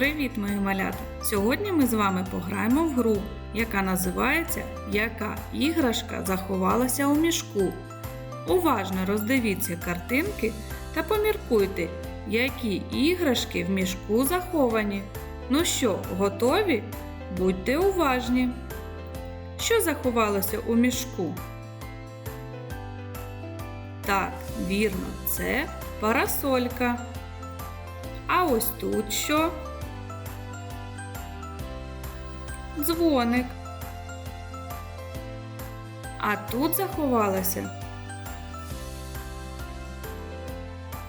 Привіт, мої малята! Сьогодні ми з вами пограємо в гру, яка називається Яка іграшка заховалася у мішку. Уважно роздивіться картинки та поміркуйте, які іграшки в мішку заховані. Ну що, готові? Будьте уважні. Що заховалося у мішку? Так, вірно, це парасолька. А ось тут що? Дзвоник. А тут заховалася.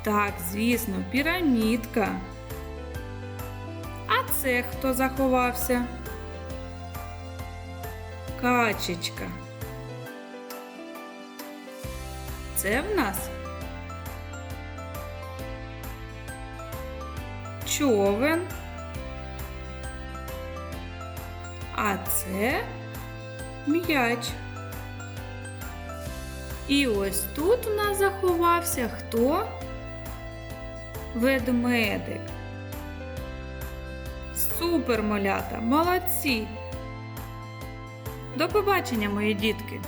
Так, звісно, пірамідка. А це хто заховався? Качечка. Це в нас човен. А це м'яч. І ось тут у нас заховався хто? Ведмедик. Супер, малята, молодці! До побачення, мої дітки!